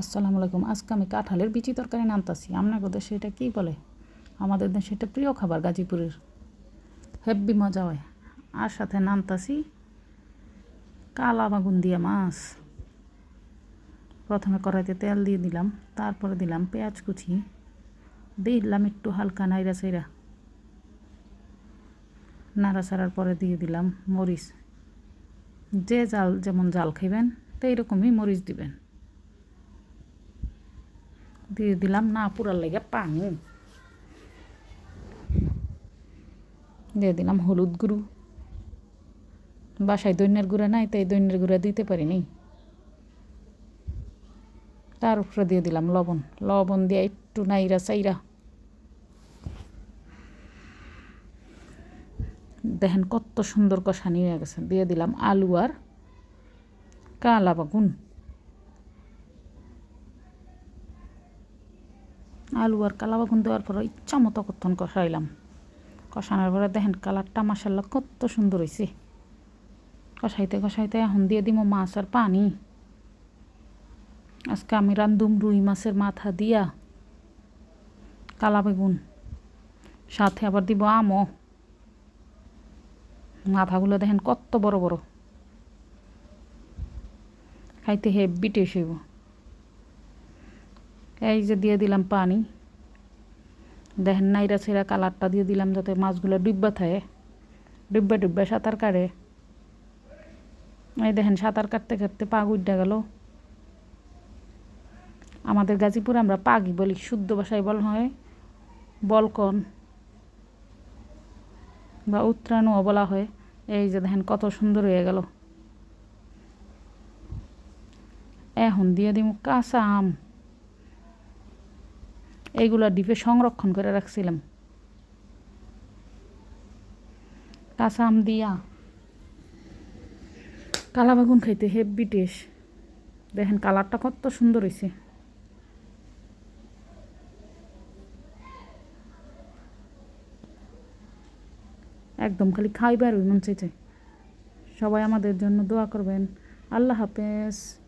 আসসালামু আলাইকুম। আজকে আমি কাঁঠালের বিচি তরকারি নামতাছি। আপনাদের দেশে এটা কী বলে? আমাদের দেশে এটা প্রিয় খাবার, গাজীপুরের। হেব্বি মজা হয়। আর সাথে নামতাছি কালা বাগুন দিয়ে মাছ। প্রথমে কড়াইতে তেল দিয়ে দিলাম, তারপরে দিলাম পেঁয়াজ কুচি। দিলাম একটু হালকা নাইরা চাইরা নাড়া ছাড়ার পরে দিয়ে দিলাম মরিচ। যে জাল যেমন জাল খাইবেন তো এইরকমই মরিচ দিবেন। দিয়ে দিলাম না, পুরার লেগে পানি। দিয়ে দিলাম হলুদ গুঁড়ো। বাসায় দৈন্যের গুঁড়া নাই, তাই দৈন্যের গুঁড়া দিতে পারিনি। তার উপরে দিয়ে দিলাম লবণ। লবণ দিয়ে একটু নাইরা চাইরা দেখেন কত সুন্দর কষানি হয়ে গেছে। দিয়ে দিলাম আলু আর কালা বাগুন আলু আর কালা বাগুন দেওয়ার পরে ইচ্ছা মতো কতক্ষণ কষাইলাম। কষানোর পরে দেখেন কালারটা মাসাল্লা কত সুন্দর হয়েছে কষাইতে কষাইতে এখন দিয়ে দিব মাছ আর পানি। আজকে আমি রান্ধুম রুই মাছের মাথা দিয়া কালা বেগুন সাথে আবার দিব আমও। মাথাগুলো দেখেন কত বড় বড়। খাইতে হেব্বি টেস্ট হইব। এই যে দিয়ে দিলাম পানি। দেখেন নাইরা ছেঁড়া কালারটা দিয়ে দিলাম যাতে মাছগুলো ডুববা থাকে। ডুববা ডুববা সাঁতার কাটে। এই দেখেন সাঁতার কাটতে কাটতে পাগ গুড্ডা গেল। আমাদের গাজীপুরে আমরা পাগি বলি, শুদ্ধ ভাষায় বল হয় বলকন বা উত্তরায়ণও বলা হয়। এই যে দেখেন কত সুন্দর হয়ে গেল। এখন দিয়ে দিব কাঁচা আম। এইগুলো ডিপে সংরক্ষণ করে রাখছিলাম। কাঁচা আম দিয়া। কালা বেগুন খাইতে হেভি টেস্ট। দেখেন কালারটা কত সুন্দর হয়েছে একদম খালি খাইবার মন চাইছে। সবাই আমাদের জন্য দোয়া করবেন। আল্লাহ হাফেজ।